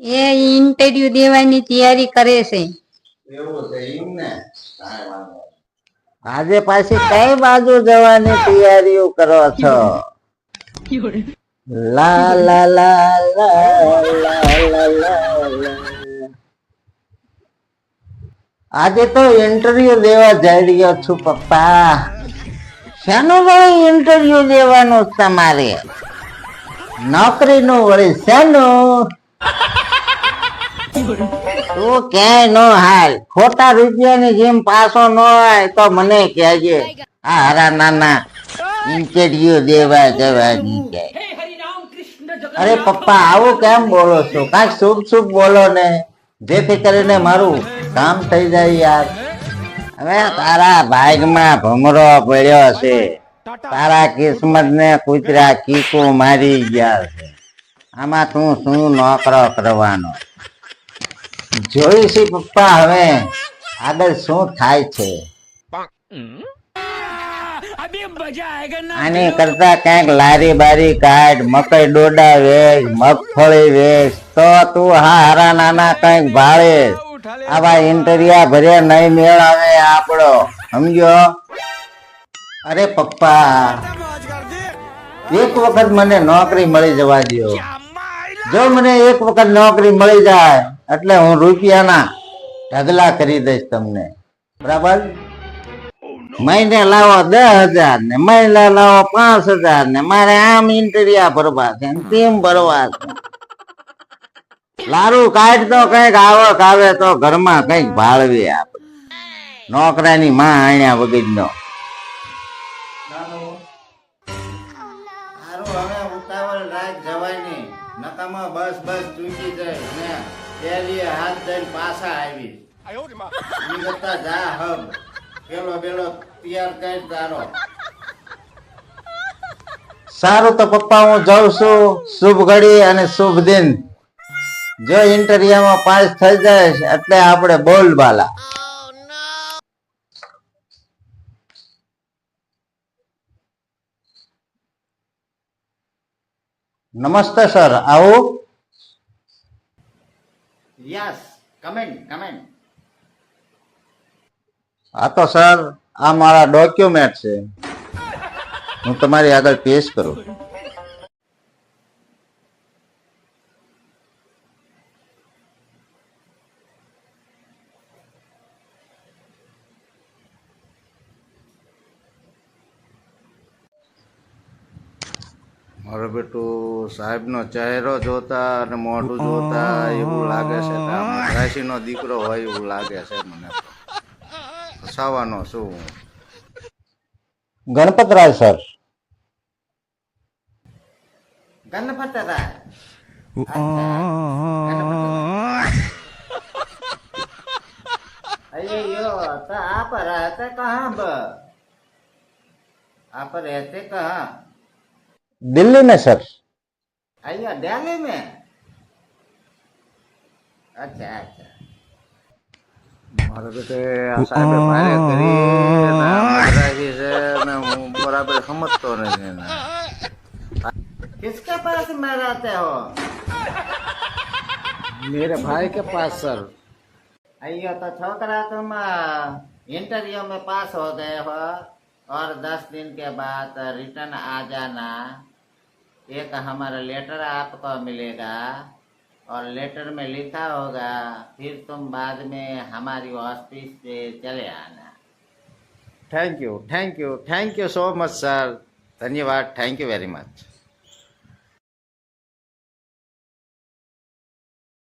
એ interview દેવાની તૈયારી કરે છે. આજે પાછી કઈ બાજુ જવાની તૈયારીઓ કરો છો? લા લા લા લા આજે તો ઇન્ટરવ્યુ દેવા જઈ રહ્યો છું, પપ્પા. શાનું ભાઈ ઇન્ટરવ્યુ દેવાનું તમારે? નોકરીનું વળી શેનું? તું ક્યાંય નો હાલ? ખોટા રૂપિયાની જેમ પાસો ન હોય તો મને કહેજે. આ હરા નાના ઇન્ટરવ્યુ દેવા જવાની છે અરે પપ્પા, આવું કેમ બોલો છો? કાંઈક શુભ શુભ બોલો ને. જેથી કરીને મારું કામ થઈ જાય યાર. હવે તારા ભાગમાં ભમરો પડ્યો છે. તારા કિસ્મત ને કૂતરા કીકો મારી ગયા છે. આમાં તું શું નોકરો કરવાનો? જોઈશી પપ્પા હવે. આગળ શું થાય છે? આની કરતા ક્યાંક લારી બારી કાઢ મકઈ ડોડા વેચ મગફળી વેચ તો તું હા હારા નાના કંઈક ભાળે. આવા ઇન્ટરિયા ભર્યા નહીં મેળ આવે આપણો. સમજો અરે પપ્પા, એક વખત મને નોકરી મળી જવા દો જો મને એક વખત નોકરી મળી જાય, એટલે હું રૂપિયાના ઢગલા કરી દઈશ તમને. બરાબર? મહિને લાવો દસ હજાર ને મહિને લાવો પાંચ હજાર ને મારે આમ ઇન્ટરિયા ભરવા છે ને તેમ ભરવા છે. લારું કાઢ તો કંઈક, આવક આવે તો ઘરમાં કંઈક ભાળવી આપણે નોકરાની માં આણ્યા વગરનો. હારું નહીં બસ બસ ચૂકી જાય ને પેલી હાથ દઈને પાછા આવી. નીકળતા જા હબ. પેલો બેલો તૈયાર કરી તારો. સારું તો પપ્પા, હું જાઉં છું. શુભ ઘડી અને શુભ દિન. જો ઇન્ટરવ્યુમાં પાસ થઈ જાય એટલે આપણે બોલબાલા નમસ્તે સર. આવો. યસ કમેન્ટ કમેન્ટ હા તો સર આ મારા ડોક્યુમેન્ટ છે. હું તમારી આગળ પેશ કરું. મારો બેટો સાહેબનો ચહેરો જોતા અને મોઢું જોતા એવું લાગે છે રાશીનો દીકરો હોય એવું લાગે છે મને હસાવાનો શું ગણપતરાય સર. ગણપતરાય આપ રહેતે કહા આપ રહેતે કહા. कहाँ દિલ્હી में सर अयो दिल्ली में अच्छा अच्छा મારો બેટે આ સાહેબે ભારે કરી ને આ મદ્રાસી છે ને હું બરાબર સમજતો નથી એને किसके पास में रहते हो मेरे भाई के पास सर अयो तो छोकरा तुम इंटरव्यू में पास हो गए हो और दस दिन के बाद रिटर्न आ जाना एक हमारा लेटर आपको मिलेगा और लेटर में लिखा होगा, फिर तुम बाद में हमारी ऑफ़िस से चले आना। Thank you thank you thank you so much sir धन्यवाद थैंक यू वेरी मच